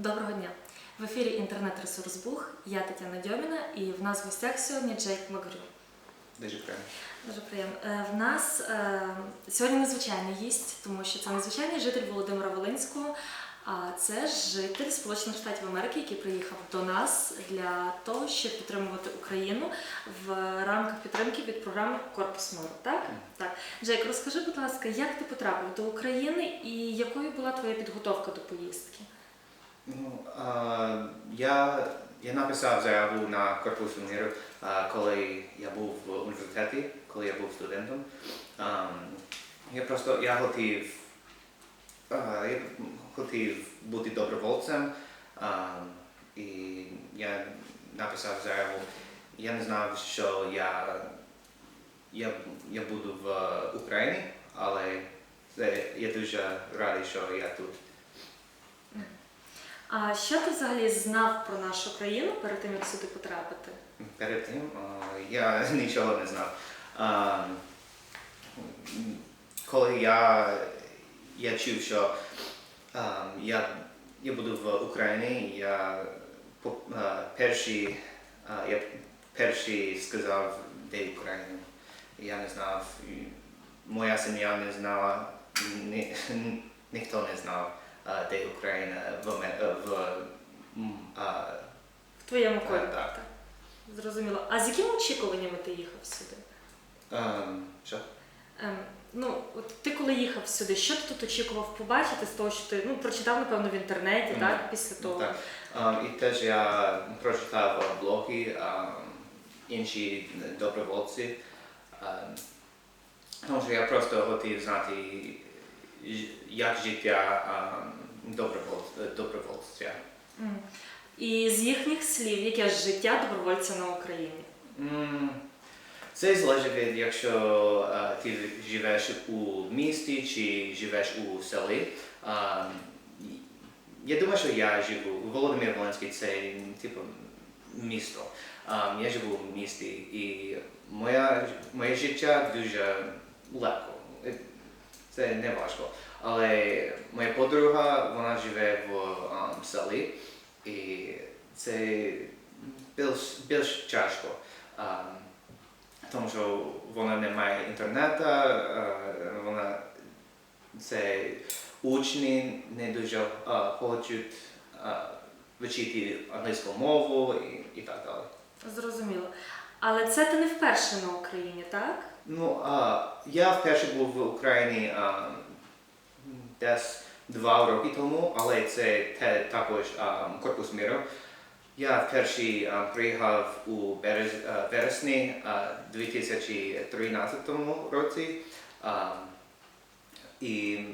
Доброго дня! В ефірі інтернет-ресурс Бух. Я Тетяна Дьоміна і в нас в гостях сьогодні Джейк Макгрю. Дуже приємно. Дуже приємно. Е, В нас е, сьогодні незвичайний гість, тому що це незвичайний житель Володимира Волинського. А це житель Сполучених Штатів Америки, який приїхав до нас для того, щоб підтримувати Україну в рамках підтримки від програми Корпус Миру. Так? Так. Джейк, розкажи, будь ласка, як ти потрапив до України і якою була твоя підготовка до поїздки? Ну, я, я написав заяву на корпус миру, коли я був в університеті, коли я був студентом. Я просто я хотів, я хотів бути добровольцем, і я написав заяву. Я не знав, що я, я, я буду в Україні, але я дуже радий, що я тут. А що ти взагалі знав про нашу країну перед тим, як сюди потрапити? Перед тим я нічого не знав. Коли я, я чув, що я, я буду в Україні, я перший, я перший сказав, де Україна. Я не знав, моя сім'я не знала, ні, ніхто не знав, де Україна в, Аме- в, а, В твоєму колі? Е, так. Зрозуміло. А з якими очікуваннями ти їхав сюди? Ем, що? Ем, ну, от ти коли їхав сюди, що ти тут очікував побачити з того, що ти ну, прочитав, напевно, в інтернеті, Мгм. так, після того? Так. Ем, і теж я прочитав е, блоги ем, інші добровольці. Ем, тому що я просто хотів знати, як життя добровольця. І з їхніх слів, яке ж життя добровольця на Україні? Це залежить від, якщо ти живеш у місті чи живеш у селі. Я думаю, що я живу. Володимир Волинський це типу місто. Я живу в місті і моє життя дуже легко. Це не важко. Але моя подруга вона живе в ем, селі і це більш, більш тяжко. Ем, тому що вона не має інтернету, е, вона це учні не дуже е, хочуть е, вчити англійську мову і, і так далі. Зрозуміло. Але це ти не вперше на Україні, так? Ну, а, я вперше був в Україні а, десь два роки тому, але це те, також а, корпус миру. Я вперше а, приїхав у берез, а, вересні а, 2013 році. А, і,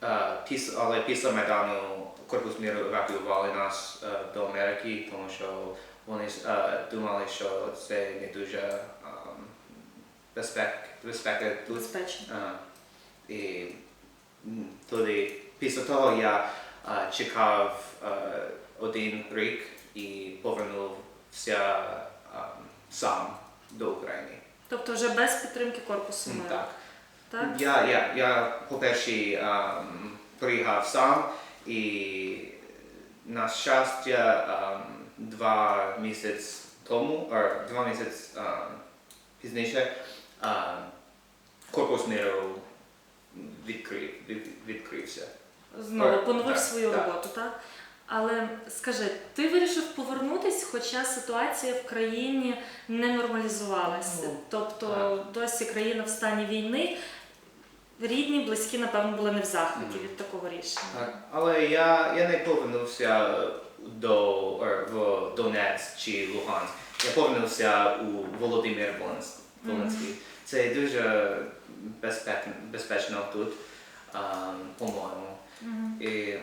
а, піс, але після Майдану корпус миру евакуювали нас а, до Америки, тому що вони а, думали, що це не дуже безпек, безпека тут. Безпечно. А, і м, тоді, після того я а, чекав а, один рік і повернувся а, сам до України. Тобто вже без підтримки корпусу М, миру. Так. так? Я, я, я по-перше, а, приїхав сам і на щастя а, два місяці тому, а, два місяці а, пізніше а, корпус миру відкрив, від, відкрився. Знову поновив так, свою так. роботу, так? Але скажи, ти вирішив повернутись, хоча ситуація в країні не нормалізувалася. Ну, тобто досі країна в стані війни. Рідні, близькі, напевно, були не в захваті Мгм. від такого рішення. Так, але я, я не повернувся до в Донецьк чи Луганськ. Я повернувся у Володимир Волинськ- Волинський. Це дуже безпек, безпечно тут, по-моєму. Мгм. І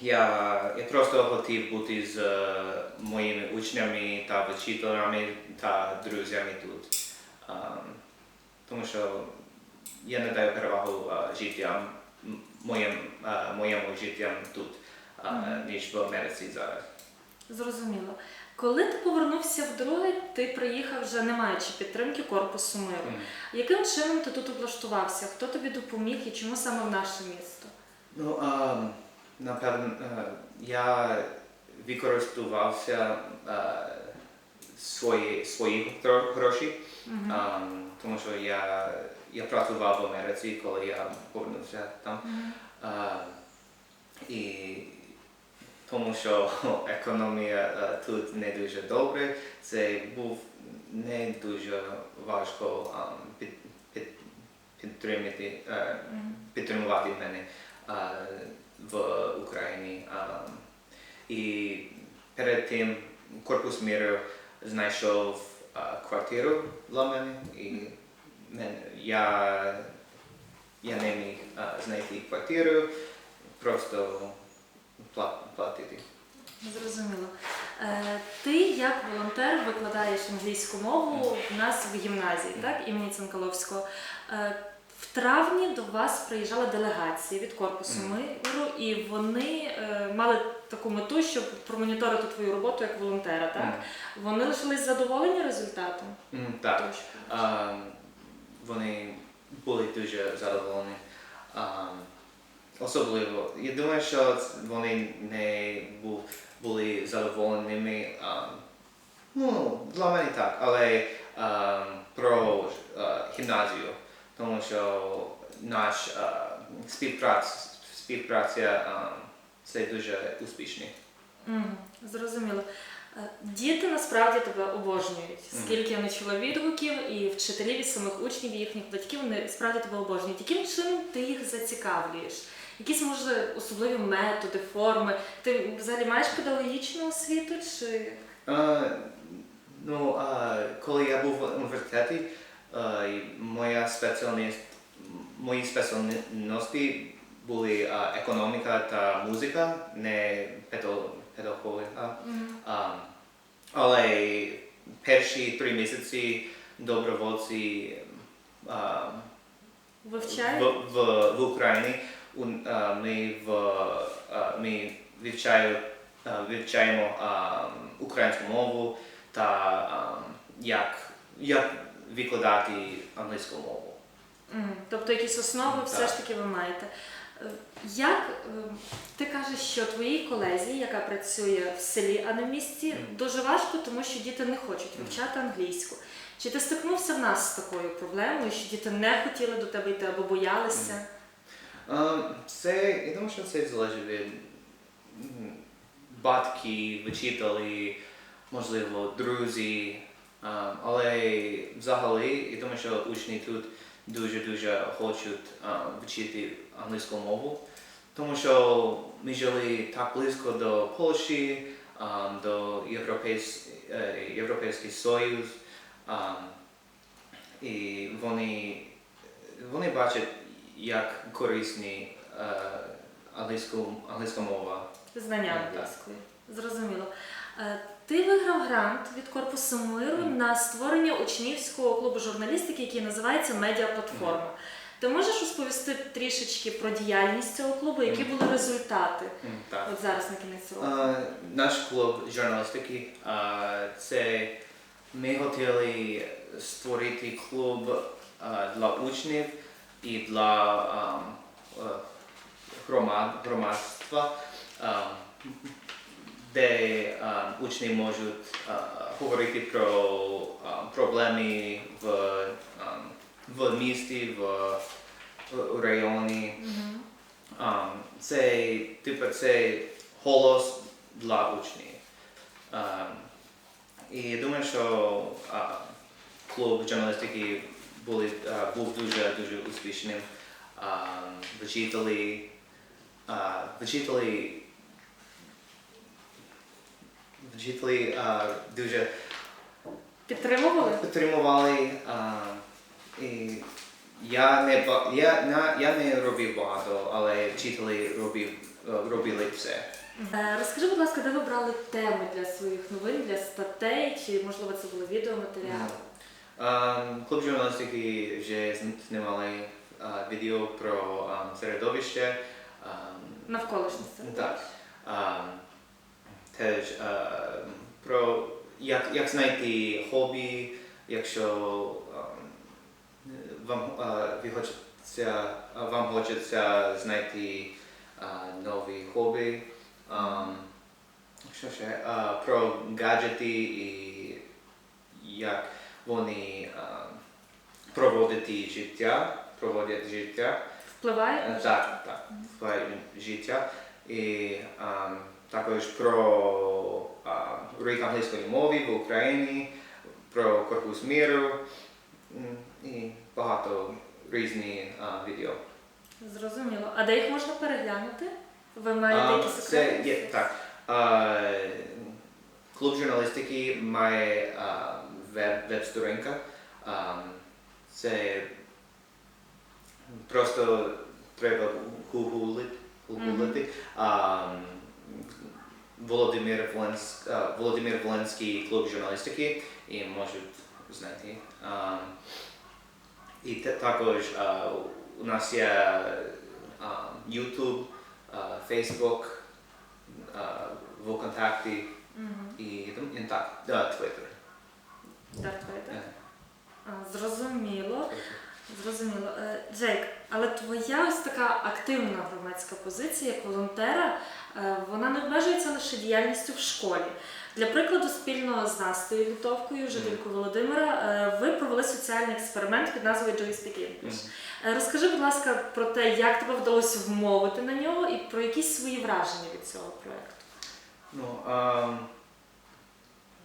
я, я просто хотів бути з е, моїми учнями та вчителями та друзями тут. Тому що я не даю перевагу життям, м- моєму життям тут, ніж в Америці зараз. Зрозуміло. Коли ти повернувся вдруге, ти приїхав вже не маючи підтримки корпусу миру. Мгм. Яким чином ти тут облаштувався? Хто тобі допоміг і чому саме в наше місто? Ну, а, напевно, е, я використовувався е, свої, свої гро- гроші, Мгм. ем, тому що я, я працював в Америці, коли я повернувся там. Мгм. Е, і тому що економія е, тут не дуже добре, це був не дуже важко під, під, підтримати, е, підтримувати мене е, в Україні. І перед тим корпус миру знайшов квартиру для мене, і я, я не міг знайти квартиру, просто платити. Зрозуміло. Е, Ти як волонтер викладаєш англійську мову в нас в гімназії, так, імені Цанкаловського. Е, В травні до вас приїжджала делегація від корпусу миру, і вони е, мали таку мету, щоб промоніторити твою роботу як волонтера. Так? Вони лишились задоволені результатом? Так. Ем, вони були дуже задоволені. Особливо, я думаю, що вони не були задоволеними. ну, для мене так, але про гімназію, тому що наш співпраця, співпраця це дуже успішний. Зрозуміло. Е, Діти насправді тебе обожнюють. Скільки я не чула відгуків, і вчителів, і самих учнів, і їхніх батьків, вони справді тебе обожнюють. Яким чином ти їх зацікавлюєш? Якісь може особливі методи, форми? Ти взагалі маєш педагогічну освіту? Чи Е, ну, е, коли я був в університеті, е, моя спеціальність, мої спеціальності були е, економіка та музика, не педагогіка. А, але перші три місяці добровольці вивчаєш? в, в, в Україні ми, в, а, ми вивчаю, а, вивчаємо українську мову та як, як викладати англійську мову. Тобто якісь основи все Так. ж таки ви маєте. Е, Як е, ти кажеш, що твоїй колезі, яка працює в селі, а не в місті, дуже важко, тому що діти не хочуть вивчати англійську. Чи ти стикнувся в нас з такою проблемою, що діти не хотіли до тебе йти або боялися? Це, я думаю, що це залежить від м, батьків, вчителі, можливо, друзі. Але взагалі, я думаю, що учні тут дуже-дуже хочуть вчити англійську мову, тому що ми жили так близько до Польщі, до е, Європейський Союз. І вони, вони бачать, як корисні е, англійську, англійська мова. Знання англійської. Зрозуміло. Е, Ти виграв грант від корпусу миру Мгм. на створення учнівського клубу журналістики, який називається Медіаплатформа. Ти можеш розповісти трішечки про діяльність цього клубу, які Мгм. були результати Так. от зараз на кінець року? Е, Наш клуб журналістики е, це ми хотіли створити клуб е, для учнів і для е, громад, громадства, де учні можуть говорити про ем, проблеми в, в місті, в, районі. Це, типу, це голос для учнів. І думаю, що клуб журналістики були, був дуже дуже успішним. Вчителі, вчителі, вчителі дуже Підтримували? підтримували. І я не ба- я, я не робив багато, але вчителі робив, е, робили все. Е, Розкажи, будь ласка, де ви брали теми для своїх новин, для статей, чи можливо це були відеоматеріали? Ем, Клуб журналістики вже зн- знімали е, відео про ем, середовище. ем, Навколишнє Так. Ем, Теж ем, про як, як знайти хобі, якщо ем, вам, е, ви хочеться, вам хочеться знайти а, нові хобі. Ам, що ще? А, про гаджети і як вони а, проводять життя, проводять життя. Впливає? Е, Так, так, впливає життя. І а, також про рік англійської мови в Україні, про корпус міру і багато різних а, відео. Зрозуміло. А де їх можна переглянути? Ви маєте якісь це секрети? є так. Клуб журналістики має веб-сторінка. А, це просто треба гуглити. Володимир, Воленс, а, Володимир Воленський клуб журналістики і можуть знайти. І також а, у нас є а, YouTube, Facebook, ВКонтакті і, і так, Twitter. А, Зрозуміло. Зрозуміло. Е, Джейк, але твоя ось така активна громадська позиція як волонтера, е, вона не обмежується лише діяльністю в школі. Для прикладу, спільно з Настею Лютовкою, жителькою Володимира, е, ви провели соціальний експеримент під назвою You Speak English. Розкажи, будь ласка, про те, як тебе вдалося вмовити на нього і про якісь свої враження від цього проєкту. Ну, а,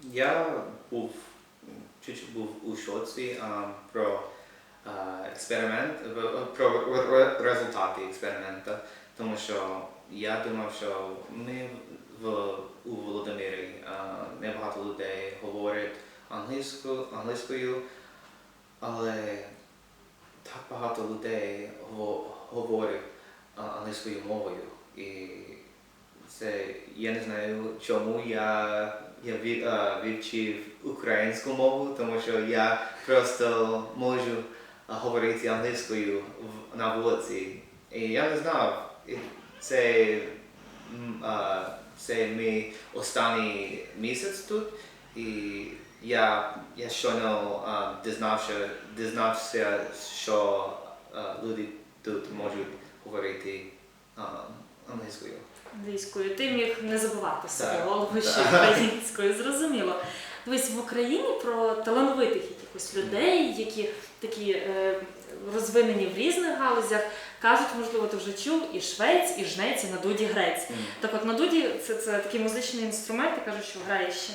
я був чуть був у шоці про експеримент, про ре- ре- результати експерименту, тому що я думав, що ми в у Володимирі небагато людей говорять англійською, англійською, але так багато людей го- говорять англійською мовою. І це я не знаю, чому я, я вивчив українську мову, тому що я просто можу говорити англійською в- на вулиці. І я не знав, це, це мій останній місяць тут. І я, я щойно дізнався, дізнався, що люди тут можуть говорити англійською. Англійською. Ти міг не забувати Так, голову ще українською. Зрозуміло. Дивись, в Україні про талановитих якихось людей, які такі е, розвинені в різних галузях, кажуть, можливо, ти вже чув, і швець, і жнець, і на дуді грець. Так от на дуді це, це такий музичний інструмент, я кажу, що грає ще.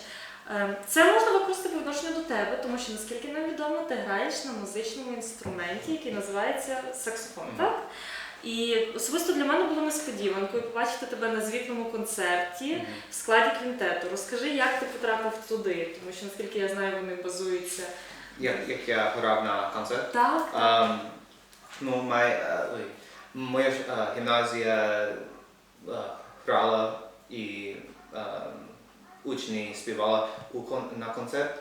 Е, Це можна використати по відношенню до тебе, тому що, наскільки нам відомо, ти граєш на музичному інструменті, який називається саксофон, Мгм. так? І особисто для мене було несподіванкою побачити тебе на звітному концерті в складі квінтету. Розкажи, як ти потрапив туди, тому що наскільки я знаю, вони базуються. Як, як я грав на концерт? Так, Um, ну, моя, е, ой, моя ж, е, гімназія е, грала і е, учні співали у кон, на концерт,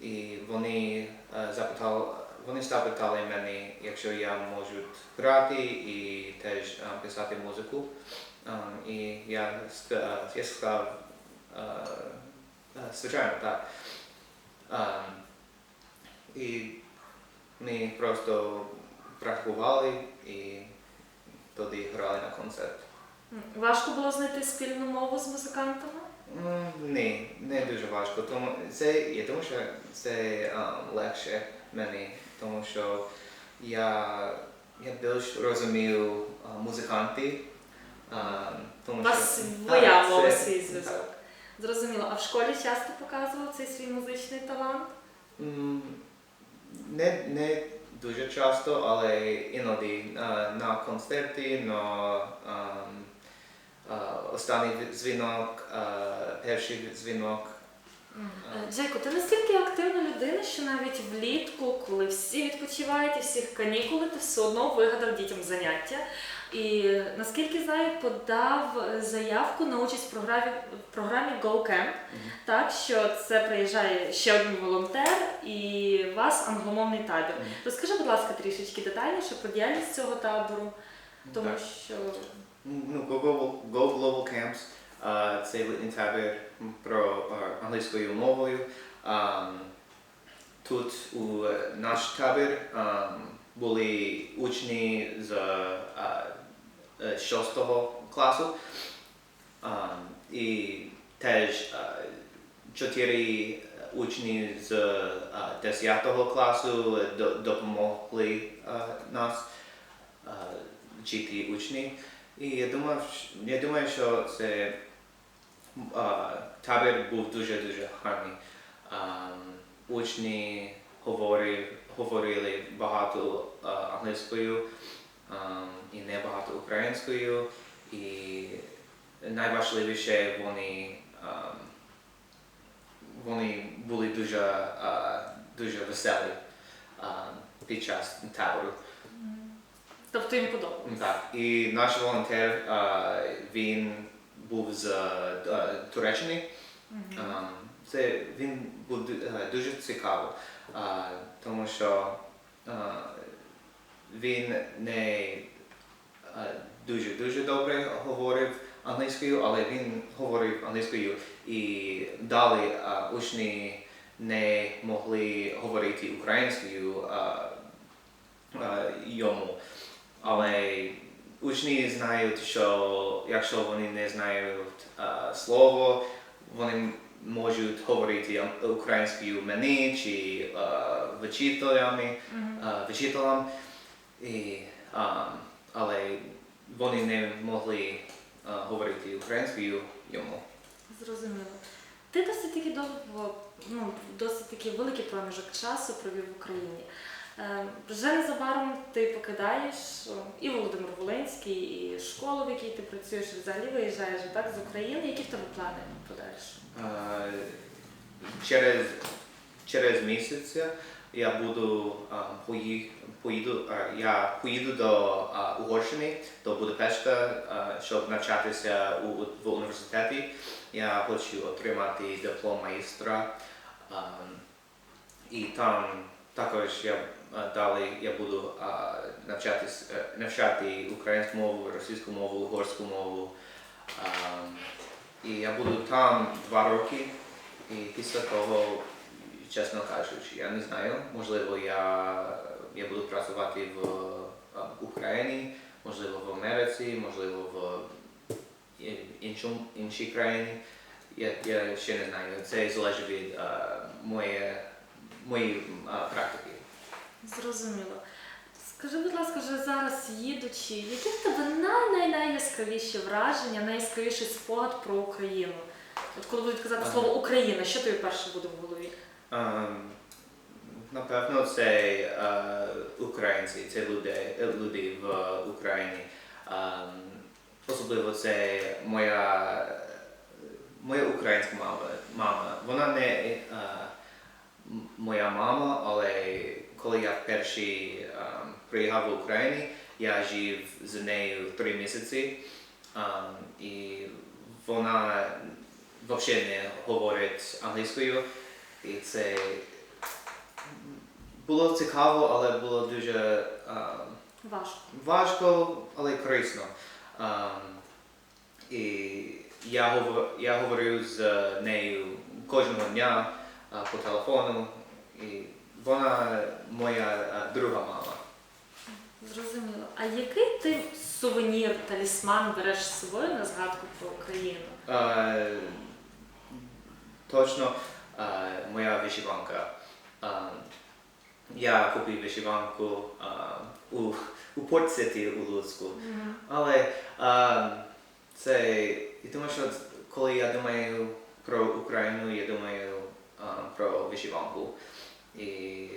і вони е, запитали, вони запитали мене, якщо я можу грати і теж е, писати музику. Um, і я, е, я сказав, е, е, звичайно, так. І ми просто практикували і тоді грали на концерт. Важко було знайти спільну мову з музикантами. Ні, не дуже важко. Тому це я думаю, що це легше мені, тому що я, я більш розумію музиканти. У вас своя мова, свій зв'язок. Зрозуміло. А в школі часто показував цей свій музичний талант? Не, не дуже часто, але іноді на концерті, на останній дзвінок, перший дзвінок. Е, Джейко, ти настільки активна людина, що навіть влітку, коли всі відпочивають і всіх канікули, ти все одно вигадав дітям заняття. І наскільки знаю, подав е, заявку на участь в програмі, в програмі Go Camp, так що це приїжджає ще один волонтер і вас англомовний табір. Розкажи, будь ласка, трішечки детальніше про діяльність цього табору, тому Так. що Ну, Go Global, Go Global Camps а, це літній табір про англійською мовою. Тут у наш табір були учні з а, е, 6 класу. І теж чотири учні з 10 класу до- допомогли нас вчити учні. І я думав, я думаю, що це табір був дуже-дуже гарний. Учні говорили, говорили багато англійською і не багато українською. І найважливіше вони, вони були дуже, дуже веселі під час табору. Тобто їм подобається. Так, і наш волонтер, він був з а, Туреччини. А, Це він був е, дуже цікавий, а, тому що а, він не дуже дуже добре говорив англійською, але він говорив англійською і далі а, учні не могли говорити українською а, а, йому. Але учні знають, що якщо вони не знають а, слово, вони можуть говорити українською мені чи а, вчителями, а, вчителям, і, а, але вони не могли а, говорити українською йому. Зрозуміло. Ти досить таки довго, ну, досить таки великий проміжок часу провів в Україні. Е, Вже незабаром ти покидаєш і Володимир Волинський, і школу, в якій ти працюєш, і взагалі виїжджаєш так, з України. Які в тебе плани подальше? Через, через місяць я буду поїду, я поїду до Угорщини, до Будапешта, щоб навчатися в університеті. Я хочу отримати диплом майстра. І там також я далі я буду навчатись, е, навчати українську мову, російську мову, угорську мову. І я буду там два роки, і після того, чесно кажучи, я не знаю, можливо, я, я буду працювати в Україні, можливо, в Америці, можливо, в іншому, іншій країні. Я, я ще не знаю. Це залежить від моєї практики. Зрозуміло. Скажи, будь ласка, вже зараз їдучи, які в тебе най-най-найяскравіші враження, найяскравіший спогад про Україну? От коли будуть казати Ага. слово Україна, що тобі перше буде в голові? Ем, Напевно, це е, українці, це люди, люди в Україні. Ем, Особливо це моя, моя українська мама. мама. Вона не е, моя мама, але коли я перший ем, приїхав в Україну, я жив з нею три місяці. Ем, і вона взагалі не говорить англійською. І це було цікаво, але було дуже а, Важко. важко, але корисно. І я, я говорив з нею кожного дня а, по телефону, і вона моя а, друга мама. Зрозуміло. А який ти сувенір, талісман береш з собою на згадку про Україну? А, точно а, моя вишиванка. А, я купив вишиванку а, у, у портсеті у Луцьку. Але а, це я думаю, що коли я думаю про Україну, я думаю а, про вишиванку. І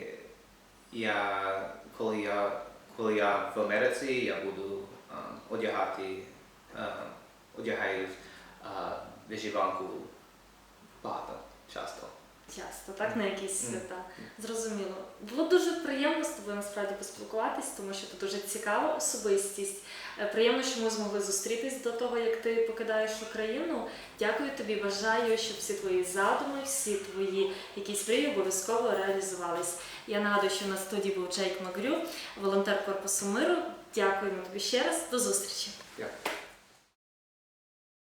я, коли я коли я в Америці, я буду а, одягати а, одягаю а, вишиванку багато часто. Часто, так, на якісь свята. Зрозуміло. Було дуже приємно з тобою насправді поспілкуватись, тому що ти дуже цікава особистість. Е, Приємно, що ми змогли зустрітись до того, як ти покидаєш Україну. Дякую тобі, бажаю, щоб всі твої задуми, всі твої якісь мрії обов'язково реалізувались. Я нагадую, що на студії був Джейк Магрю, волонтер корпусу миру. Дякуємо тобі ще раз. До зустрічі. Дякую.